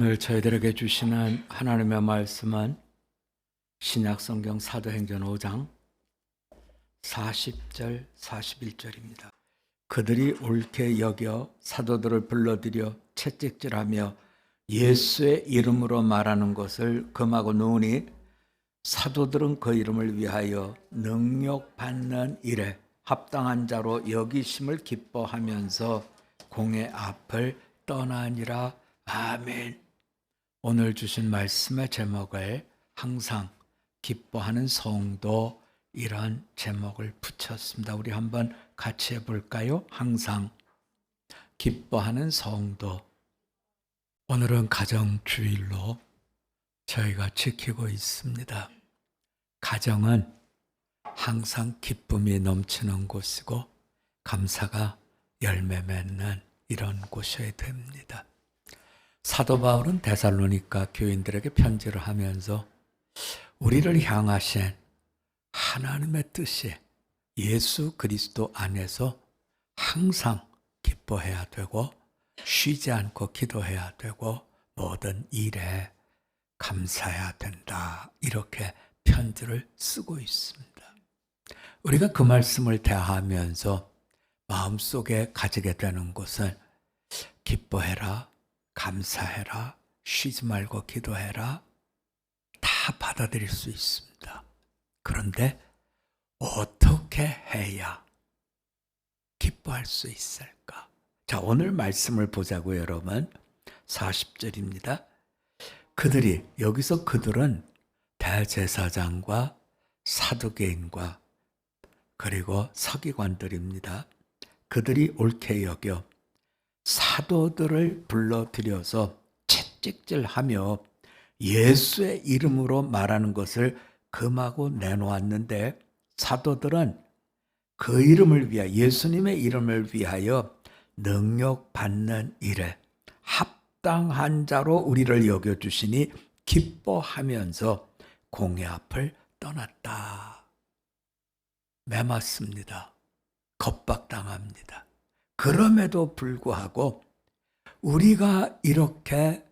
오늘 저희들에게 주시는 하나님의 말씀은 신약성경 사도행전 5장 40절 41절입니다. 그들이 옳게 여겨 사도들을 불러들여 채찍질하며 예수의 이름으로 말하는 것을 금하고 노니 사도들은 그 이름을 위하여 능력 받는 일에 합당한 자로 여기심을 기뻐하면서 공의 앞을 떠나니라 아멘. 오늘 주신 말씀의 제목을 항상 기뻐하는 성도 이런 제목을 붙였습니다. 우리 한번 같이 해볼까요? 항상 기뻐하는 성도. 오늘은 가정주일로 저희가 지키고 있습니다. 가정은 항상 기쁨이 넘치는 곳이고 감사가 열매 맺는 이런 곳이어야 됩니다. 사도 바울은 데살로니가 교인들에게 편지를 하면서 우리를 향하신 하나님의 뜻이 예수 그리스도 안에서 항상 기뻐해야 되고 쉬지 않고 기도해야 되고 모든 일에 감사해야 된다. 이렇게 편지를 쓰고 있습니다. 우리가 그 말씀을 대하면서 마음속에 가지게 되는 것은 기뻐해라, 감사해라, 쉬지 말고 기도해라, 다 받아들일 수 있습니다. 그런데 어떻게 해야 기뻐할 수 있을까? 자, 오늘 말씀을 보자고 여러분. 40절입니다. 그들이, 여기서 그들은 대제사장과 사두개인과 그리고 서기관들입니다. 그들이 옳게 여겨 사도들을 불러들여서 채찍질하며 예수의 이름으로 말하는 것을 금하고 내놓았는데 사도들은 그 이름을 위하여 예수님의 이름을 위하여 능력 받는 일에 합당한 자로 우리를 여겨 주시니 기뻐하면서 공의 앞을 떠났다. 매맞습니다. 겁박당합니다. 그럼에도 불구하고 우리가 이렇게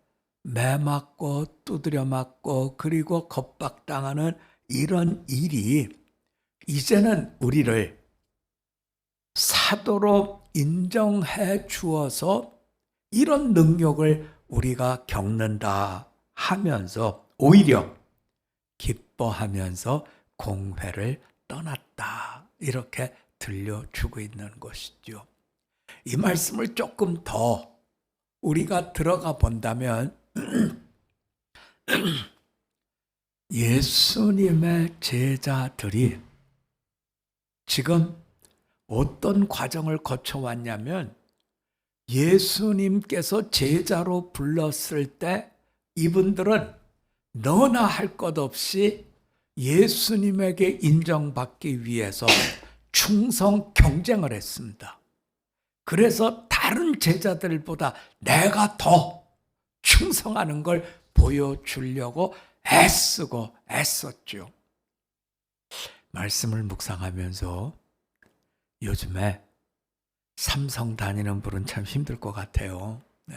매맞고 두드려 맞고 그리고 겁박당하는 이런 일이 이제는 우리를 사도로 인정해 주어서 이런 능력을 우리가 겪는다 하면서 오히려 기뻐하면서 공회를 떠났다. 이렇게 들려주고 있는 것이죠. 이 말씀을 조금 더 우리가 들어가 본다면 예수님의 제자들이 지금 어떤 과정을 거쳐왔냐면 예수님께서 제자로 불렀을 때 이분들은 너나 할 것 없이 예수님에게 인정받기 위해서 충성 경쟁을 했습니다. 그래서 다른 제자들보다 내가 더 충성하는 걸 보여주려고 애쓰고 애썼죠. 말씀을 묵상하면서 요즘에 삼성 다니는 분은 참 힘들 것 같아요. 네.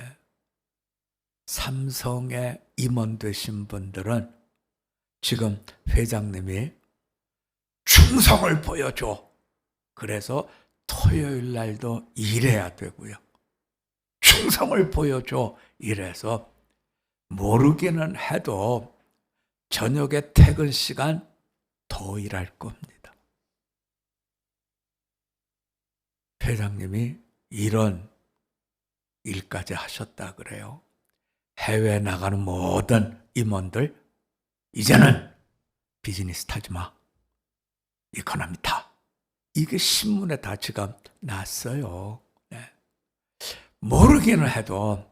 삼성에 임원 되신 분들은 지금 회장님이 충성을 보여줘. 그래서 토요일 날도 일해야 되고요. 충성을 보여줘. 이래서 모르기는 해도 저녁에 퇴근 시간 더 일할 겁니다. 회장님이 이런 일까지 하셨다 그래요. 해외 나가는 모든 임원들 이제는 비즈니스 타지 마. 이코노미 타. 이게 신문에 다 지금 났어요. 네. 모르기는 해도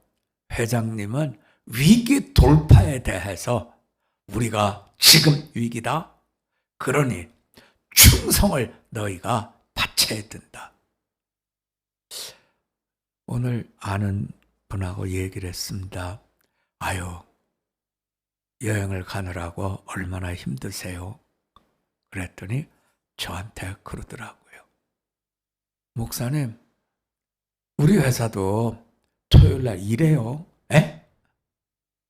회장님은 위기 돌파에 대해서 우리가 지금 위기다. 그러니 충성을 너희가 바쳐야 된다. 오늘 아는 분하고 얘기를 했습니다. 아유, 여행을 가느라고 얼마나 힘드세요? 그랬더니 저한테 그러더라고요. 목사님, 우리 회사도 토요일 날 일해요. 에?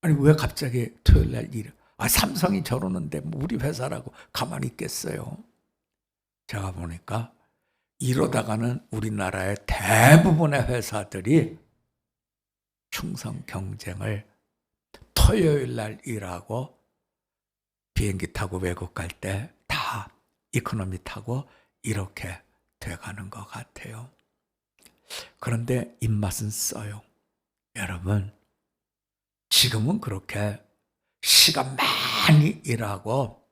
아니, 왜 갑자기 토요일 날 일해? 아, 삼성이 저러는데 뭐 우리 회사라고 가만히 있겠어요. 제가 보니까 이러다가는 우리나라의 대부분의 회사들이 충성 경쟁을 토요일 날 일하고 비행기 타고 외국 갈 때 다 이코노미 타고 이렇게 돼가는 것 같아요. 그런데 입맛은 써요. 여러분, 지금은 그렇게 시간 많이 일하고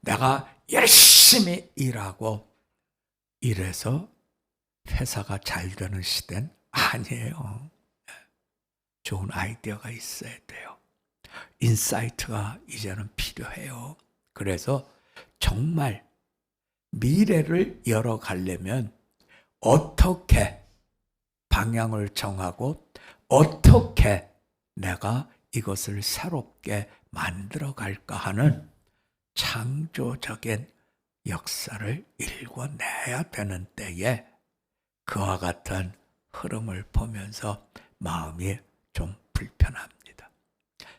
내가 열심히 일하고 이래서 회사가 잘 되는 시대는 아니에요. 좋은 아이디어가 있어야 돼요. 인사이트가 이제는 필요해요. 그래서 정말 미래를 열어가려면 어떻게 방향을 정하고 어떻게 내가 이것을 새롭게 만들어 갈까 하는 창조적인 역사를 일궈내야 되는 때에 그와 같은 흐름을 보면서 마음이 좀 불편합니다.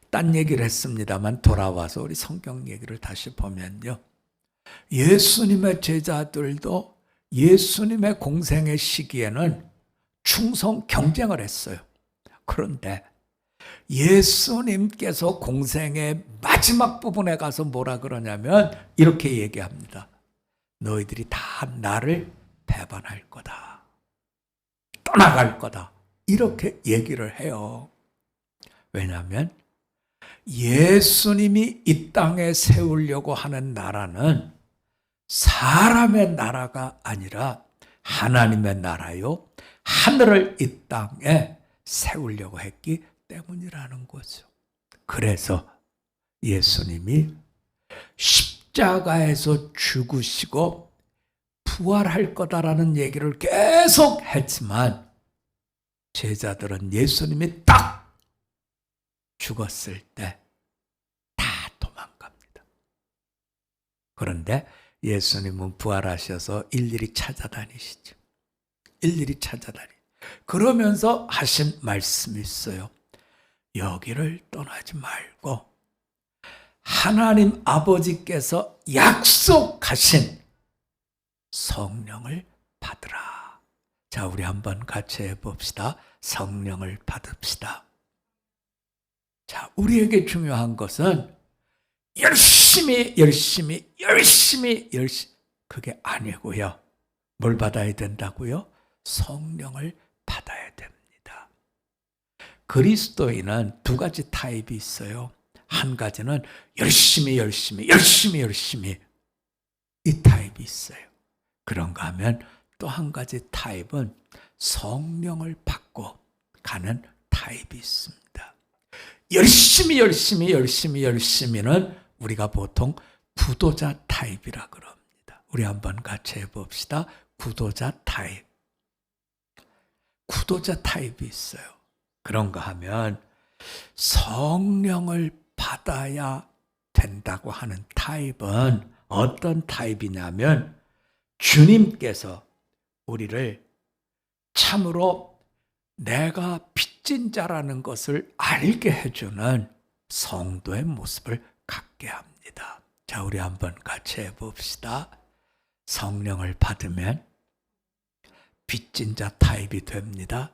딴 얘기를 했습니다만 돌아와서 우리 성경 얘기를 다시 보면요. 예수님의 제자들도 예수님의 공생의 시기에는 충성 경쟁을 했어요. 그런데 예수님께서 공생의 마지막 부분에 가서 뭐라 그러냐면 이렇게 얘기합니다. 너희들이 다 나를 배반할 거다. 떠나갈 거다. 이렇게 얘기를 해요. 왜냐하면 예수님이 이 땅에 세우려고 하는 나라는 사람의 나라가 아니라 하나님의 나라요. 하늘을 이 땅에 세우려고 했기 때문이라는 거죠. 그래서 예수님이 십자가에서 죽으시고 부활할 거다라는 얘기를 계속 했지만 제자들은 예수님이 딱 죽었을 때 다 도망갑니다. 그런데 예수님은 부활하셔서 일일이 찾아다니시죠. 일일이 찾아다니. 그러면서 하신 말씀이 있어요. 여기를 떠나지 말고 하나님 아버지께서 약속하신 성령을 받으라. 자, 우리 한번 같이 해봅시다. 성령을 받읍시다. 자, 우리에게 중요한 것은 열심히, 열심히, 열심히, 열심히. 그게 아니고요. 뭘 받아야 된다고요? 성령을 받아야 됩니다. 그리스도인은 두 가지 타입이 있어요. 한 가지는 열심히, 열심히, 열심히, 열심히. 이 타입이 있어요. 그런가 하면 또 한 가지 타입은 성령을 받고 가는 타입이 있습니다. 열심히 열심히 열심히 열심히는 우리가 보통 구도자 타입이라 그럽니다. 우리 한번 같이 해봅시다. 구도자 타입. 구도자 타입이 있어요. 그런가 하면 성령을 받아야 된다고 하는 타입은 어떤 타입이냐면 주님께서 우리를 참으로 내가 빚진 자라는 것을 알게 해주는 성도의 모습을 갖게 합니다. 자, 우리 한번 같이 해봅시다. 성령을 받으면 빚진 자 타입이 됩니다.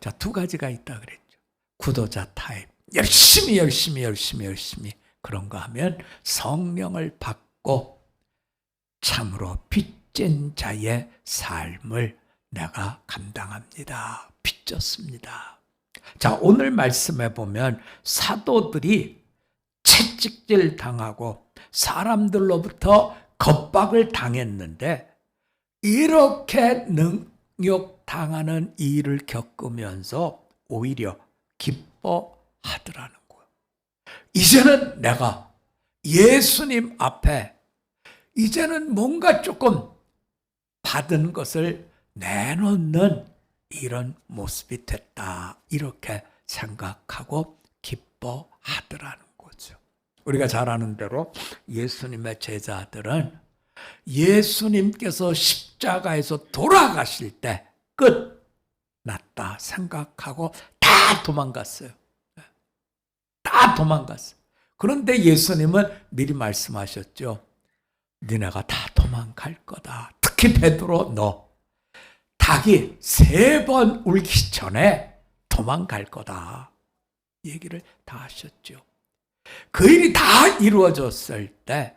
자, 두 가지가 있다 그랬죠. 구도자 타입. 열심히, 열심히, 열심히, 열심히. 그런가 하면 성령을 받고 참으로 빚진 자의 삶을 내가 감당합니다. 빚졌습니다. 자, 오늘 말씀에 보면 사도들이 채찍질 당하고 사람들로부터 겁박을 당했는데 이렇게 능욕 당하는 일을 겪으면서 오히려 기뻐하더라는 거예요. 이제는 내가 예수님 앞에 이제는 뭔가 조금 받은 것을 내놓는 이런 모습이 됐다. 이렇게 생각하고 기뻐하더라는. 우리가 잘 아는 대로 예수님의 제자들은 예수님께서 십자가에서 돌아가실 때 끝났다 생각하고 다 도망갔어요. 다 도망갔어요. 그런데 예수님은 미리 말씀하셨죠. 니네가 다 도망갈 거다. 특히 베드로 너 닭이 세 번 울기 전에 도망갈 거다. 얘기를 다 하셨죠. 그 일이 다 이루어졌을 때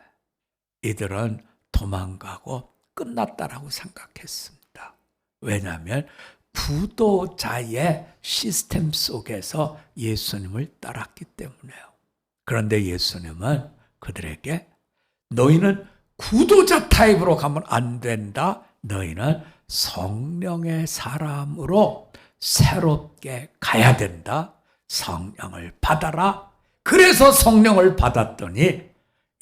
이들은 도망가고 끝났다라고 생각했습니다. 왜냐하면 구도자의 시스템 속에서 예수님을 따랐기 때문에요. 그런데 예수님은 그들에게 너희는 구도자 타입으로 가면 안 된다. 너희는 성령의 사람으로 새롭게 가야 된다. 성령을 받아라. 그래서 성령을 받았더니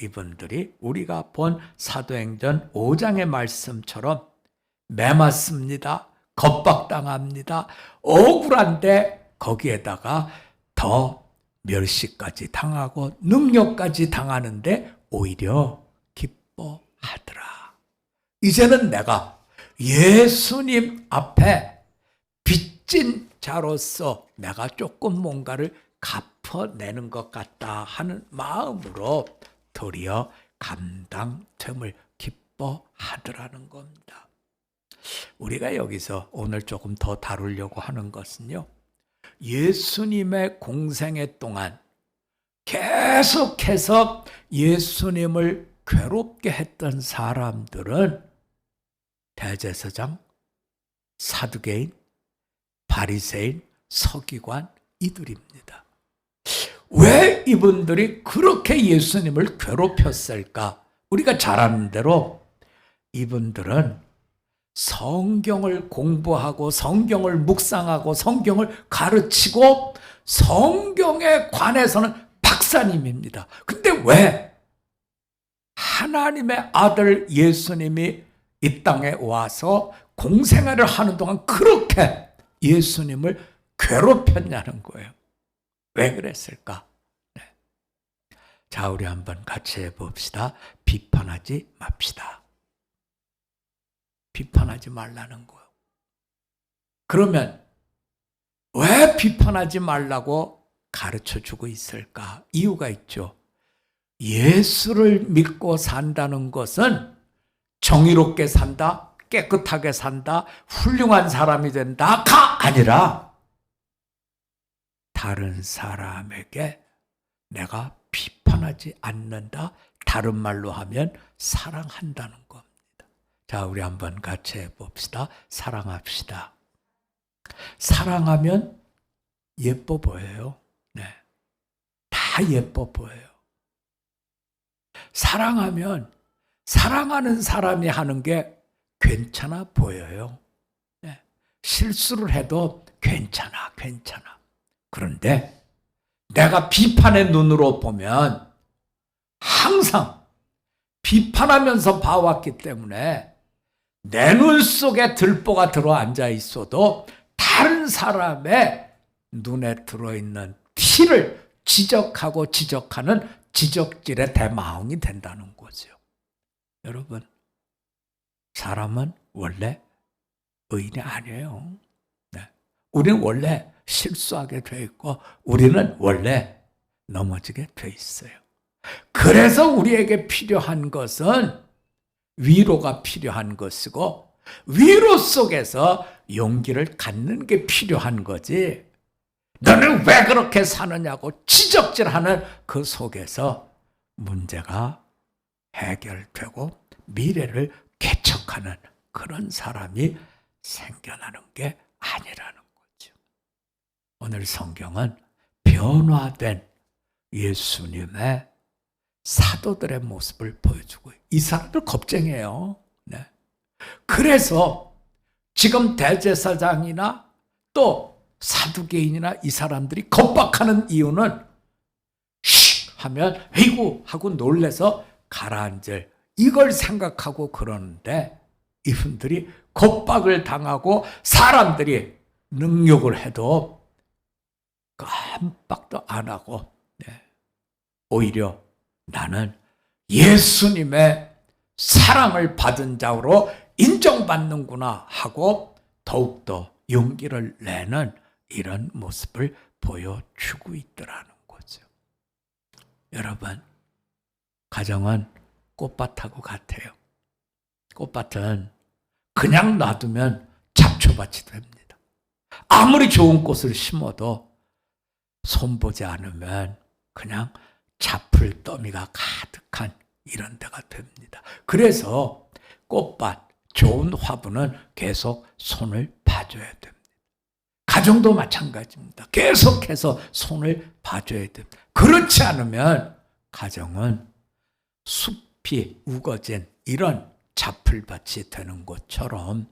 이분들이 우리가 본 사도행전 5장의 말씀처럼 매맞습니다. 겁박당합니다. 억울한데 거기에다가 더 멸시까지 당하고 능력까지 당하는데 오히려 기뻐하더라. 이제는 내가 예수님 앞에 빚진 자로서 내가 조금 뭔가를 갚 아내는 것 같다 하는 마음으로 도리어 감당됨을 기뻐하더라는 겁니다. 우리가 여기서 오늘 조금 더 다루려고 하는 것은요. 예수님의 공생애 동안 계속해서 예수님을 괴롭게 했던 사람들은 대제사장, 사두개인, 바리새인, 서기관 이들입니다. 왜 이분들이 그렇게 예수님을 괴롭혔을까? 우리가 잘 아는 대로 이분들은 성경을 공부하고 성경을 묵상하고 성경을 가르치고 성경에 관해서는 박사님입니다. 근데 왜 하나님의 아들 예수님이 이 땅에 와서 공생애를 하는 동안 그렇게 예수님을 괴롭혔냐는 거예요. 왜 그랬을까? 네. 자, 우리 한번 같이 해봅시다. 비판하지 맙시다. 비판하지 말라는 거예요. 그러면 왜 비판하지 말라고 가르쳐 주고 있을까? 이유가 있죠. 예수를 믿고 산다는 것은 정의롭게 산다, 깨끗하게 산다, 훌륭한 사람이 된다가 아니라 다른 사람에게 내가 비판하지 않는다. 다른 말로 하면 사랑한다는 겁니다. 자, 우리 한번 같이 해봅시다. 사랑합시다. 사랑하면 예뻐 보여요. 네. 다 예뻐 보여요. 사랑하면 사랑하는 사람이 하는 게 괜찮아 보여요. 네. 실수를 해도 괜찮아, 괜찮아. 그런데 내가 비판의 눈으로 보면 항상 비판하면서 봐왔기 때문에 내 눈 속에 들보가 들어 앉아 있어도 다른 사람의 눈에 들어있는 티를 지적하고 지적하는 지적질의 대마왕이 된다는 거죠. 여러분, 사람은 원래 의인이 아니에요. 네. 우리는 원래 실수하게 돼 있고, 우리는 원래 넘어지게 돼 있어요. 그래서 우리에게 필요한 것은 위로가 필요한 것이고, 위로 속에서 용기를 갖는 게 필요한 거지. 너는 왜 그렇게 사느냐고 지적질하는 그 속에서 문제가 해결되고 미래를 개척하는 그런 사람이 생겨나는 게 아니라는. 오늘 성경은 변화된 예수님의 사도들의 모습을 보여주고 이 사람들 겁쟁이에요. 네. 그래서 지금 대제사장이나 또 사두개인이나 이 사람들이 겁박하는 이유는 쉿 하면 에이구 하고 놀래서 가라앉을 이걸 생각하고 그러는데 이분들이 겁박을 당하고 사람들이 능욕을 해도 깜빡도 안 하고 네. 오히려 나는 예수님의 사랑을 받은 자로 인정받는구나 하고 더욱더 용기를 내는 이런 모습을 보여주고 있더라는 거죠. 여러분, 가정은 꽃밭하고 같아요. 꽃밭은 그냥 놔두면 잡초밭이 됩니다. 아무리 좋은 꽃을 심어도 손보지 않으면 그냥 잡풀 더미가 가득한 이런 데가 됩니다. 그래서 꽃밭, 좋은 화분은 계속 손을 봐줘야 됩니다. 가정도 마찬가지입니다. 계속해서 손을 봐줘야 됩니다. 그렇지 않으면 가정은 숲이 우거진 이런 잡풀밭이 되는 것처럼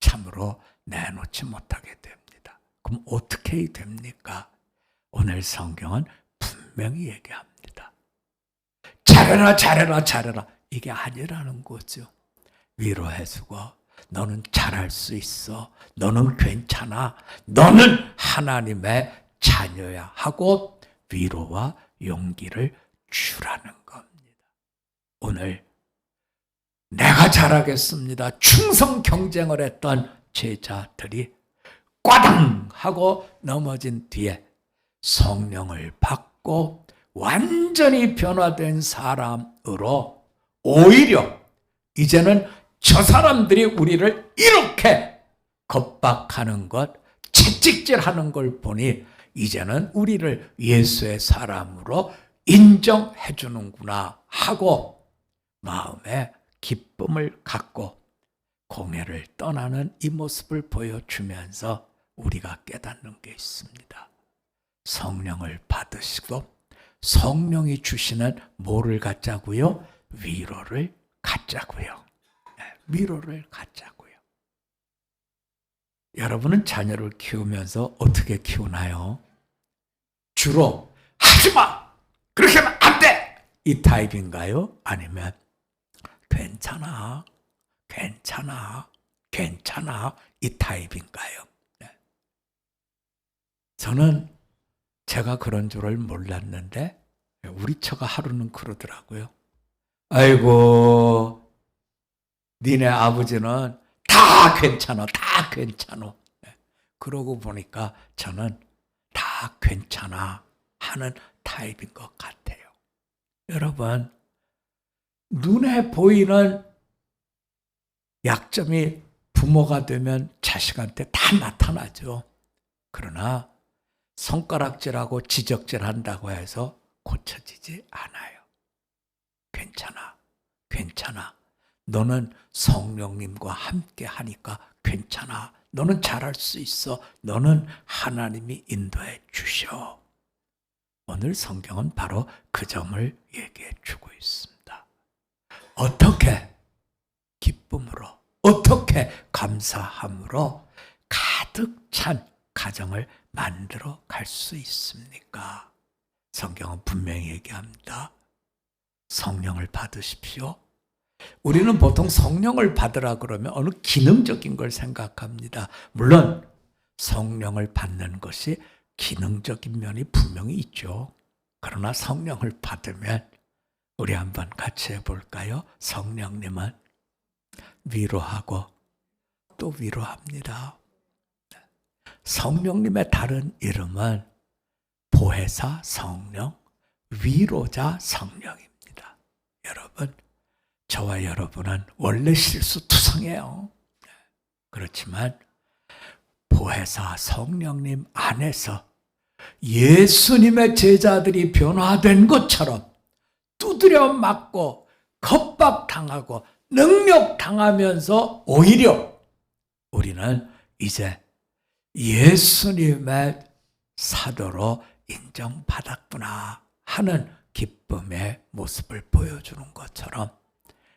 참으로 내놓지 못하게 됩니다. 그럼 어떻게 됩니까? 오늘 성경은 분명히 얘기합니다. 잘해라, 잘해라, 잘해라. 이게 아니라는 거죠. 위로해주고, 너는 잘할 수 있어. 너는 괜찮아. 너는 하나님의 자녀야. 하고 위로와 용기를 주라는 겁니다. 오늘 내가 잘하겠습니다. 충성 경쟁을 했던 제자들이 꽈당 하고 넘어진 뒤에 성령을 받고 완전히 변화된 사람으로 오히려 이제는 저 사람들이 우리를 이렇게 겁박하는 것, 채찍질하는 걸 보니 이제는 우리를 예수의 사람으로 인정해 주는구나 하고 마음에 기쁨을 갖고 공회를 떠나는 이 모습을 보여주면서 우리가 깨닫는 게 있습니다. 성령을 받으시고 성령이 주시는 뭐를 갖자고요? 위로를 갖자고요. 네, 위로를 갖자고요. 여러분은 자녀를 키우면서 어떻게 키우나요? 주로 하지 마. 그렇게 하면 안 돼. 이 타입인가요? 아니면 괜찮아. 괜찮아. 괜찮아. 이 타입인가요? 네. 저는 제가 그런 줄을 몰랐는데 우리 처가 하루는 그러더라고요. 아이고, 니네 아버지는 다 괜찮아, 다 괜찮아. 네. 그러고 보니까 저는 다 괜찮아 하는 타입인 것 같아요. 여러분, 눈에 보이는 약점이 부모가 되면 자식한테 다 나타나죠. 그러나 손가락질하고 지적질한다고 해서 고쳐지지 않아요. 괜찮아. 괜찮아. 너는 성령님과 함께 하니까 괜찮아. 너는 잘할 수 있어. 너는 하나님이 인도해 주셔. 오늘 성경은 바로 그 점을 얘기해 주고 있습니다. 어떻게 기쁨으로, 어떻게 감사함으로 가득 찬 가정을 만들어 갈 수 있습니까? 성경은 분명히 얘기합니다. 성령을 받으십시오. 우리는 보통 성령을 받으라 그러면 어느 기능적인 걸 생각합니다. 물론 성령을 받는 것이 기능적인 면이 분명히 있죠. 그러나 성령을 받으면 우리 한번 같이 해볼까요? 성령님은 위로하고 또 위로합니다. 성령님의 다른 이름은 보혜사 성령, 위로자 성령입니다. 여러분, 저와 여러분은 원래 실수투성해요. 그렇지만 보혜사 성령님 안에서 예수님의 제자들이 변화된 것처럼 두드려 맞고 겁박 당하고 능력 당하면서 오히려 우리는 이제 예수님의 사도로 인정받았구나 하는 기쁨의 모습을 보여주는 것처럼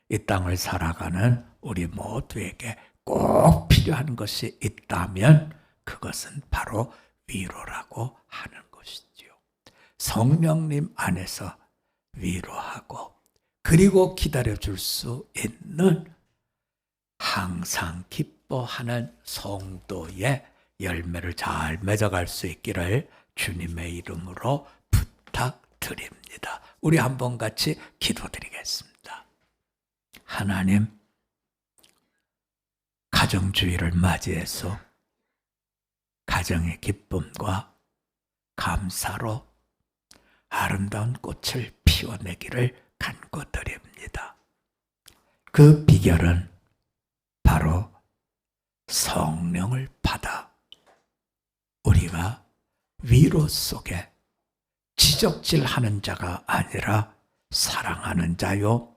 이 땅을 살아가는 우리 모두에게 꼭 필요한 것이 있다면 그것은 바로 위로라고 하는 것이지요. 성령님 안에서 위로하고 그리고 기다려줄 수 있는 항상 기뻐하는 성도의 열매를 잘 맺어갈 수 있기를 주님의 이름으로 부탁드립니다. 우리 한번 같이 기도드리겠습니다. 하나님 가정주의를 맞이해서 가정의 기쁨과 감사로 아름다운 꽃을 피워내기를 간구드립니다. 그 비결은 바로 성령을 받아 우리가 위로 속에 지적질하는 자가 아니라 사랑하는 자요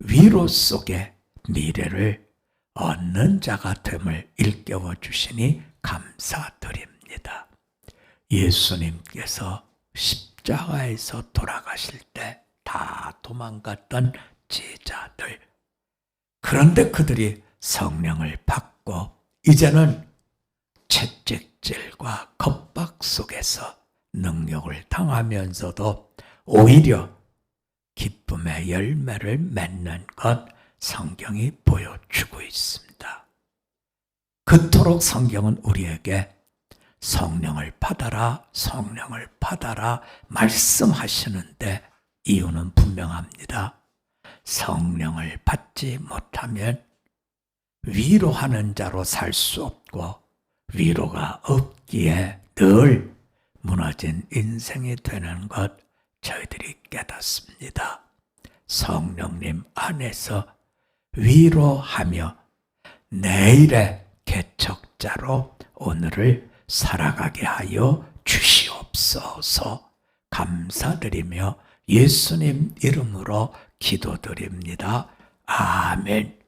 위로 속에 미래를 얻는 자가 됨을 일깨워 주시니 감사드립니다. 예수님께서 십자가에서 돌아가실 때 다 도망갔던 제자들. 그런데 그들이 성령을 받고 이제는 채찍질과 겁박 속에서 능력을 당하면서도 오히려 기쁨의 열매를 맺는 것 성경이 보여주고 있습니다. 그토록 성경은 우리에게 성령을 받아라, 성령을 받아라 말씀하시는데 이유는 분명합니다. 성령을 받지 못하면 위로하는 자로 살 수 없고 위로가 없기에 늘 무너진 인생이 되는 것 저희들이 깨닫습니다. 성령님 안에서 위로하며 내일의 개척자로 오늘을 살아가게 하여 주시옵소서 감사드리며 예수님 이름으로 기도드립니다. 아멘.